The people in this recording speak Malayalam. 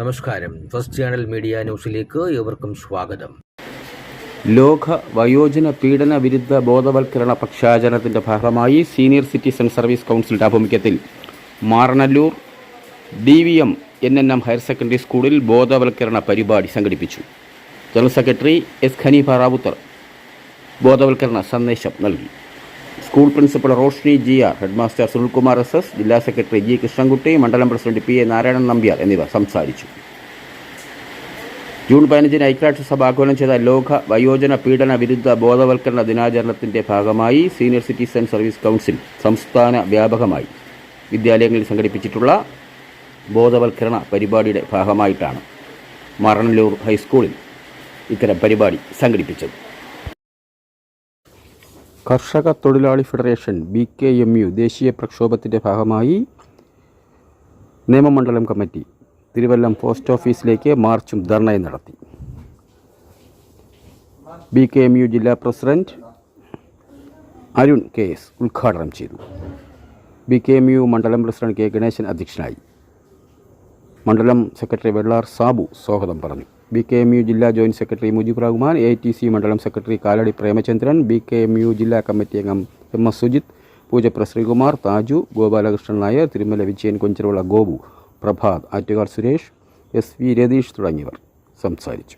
നമസ്കാരം. ഫസ്റ്റ് ചാനൽ മീഡിയ ന്യൂസിലേക്ക് ഏവർക്കും സ്വാഗതം. ലോക വയോജന പീഡന വിരുദ്ധ ബോധവൽക്കരണ പക്ഷാചരണത്തിന്റെ ഭാഗമായി സീനിയർ സിറ്റിസൺ സർവീസ് കൗൺസിലിന്റെ ആഭിമുഖ്യത്തിൽ Maranallur D V M N N M higher secondary സ്കൂളിൽ ബോധവൽക്കരണ പരിപാടി സംഘടിപ്പിച്ചു. General secretary S Khaneefa Rawther ബോധവൽക്കരണ സന്ദേശം നൽകി. School principal Roshni G R headmaster Sunilkumar S S ജില്ലാ സെക്രട്ടറി ജി കൃഷ്ണൻകുട്ടി മണ്ഡലം president P A Narayanan Nambiar എന്നിവർ സംസാരിച്ചു. ജൂൺ പതിനഞ്ചിന് ഐക്യരാഷ്ട്രസഭ ആഹ്വാനം ചെയ്ത ലോക വയോജന പീഡന വിരുദ്ധ ബോധവൽക്കരണ ദിനാചരണത്തിന്റെ ഭാഗമായി സീനിയർ സിറ്റിസൺ സർവീസ് കൗൺസിൽ സംസ്ഥാന വ്യാപകമായി വിദ്യാലയങ്ങളിൽ സംഘടിപ്പിച്ചിട്ടുള്ള ബോധവൽക്കരണ പരിപാടിയുടെ ഭാഗമായിട്ടാണ് മറനല്ലൂർ ഹൈസ്കൂളിൽ ഇത്തരം പരിപാടി സംഘടിപ്പിച്ചത്. കർഷക തൊഴിലാളി federation B K M U ദേശീയ പ്രക്ഷോഭത്തിന്റെ ഭാഗമായി നിയമമണ്ഡലം കമ്മിറ്റി തിരുവല്ലം പോസ്റ്റ് ഓഫീസിലേക്ക് മാർച്ചും ധർണയും നടത്തി. ബി കെ എം യു ജില്ലാ പ്രസിഡന്റ് അരുൺ കെ എസ് ഉദ്ഘാടനം ചെയ്തു. ബി കെ എം യു മണ്ഡലം പ്രസിഡന്റ് കെ ഗണേശൻ അധ്യക്ഷനായി. മണ്ഡലം സെക്രട്ടറി വെള്ളാർ സാബു സ്വാഗതം പറഞ്ഞു. ബി കെ എം യു ജില്ലാ joint secretary Mujeeb Rahman A T C മണ്ഡലം secretary Kaladi Premachandran B K M U ജില്ലാ കമ്മിറ്റി അംഗം M S Sujith Poojappura Sreekumar Thaju Gopalakrishnan Nair Thirumala Vijayan Konchirulla Gopu Prabhath Attukal Suresh S V Ratheesh തുടങ്ങിയവർ സംസാരിച്ചു.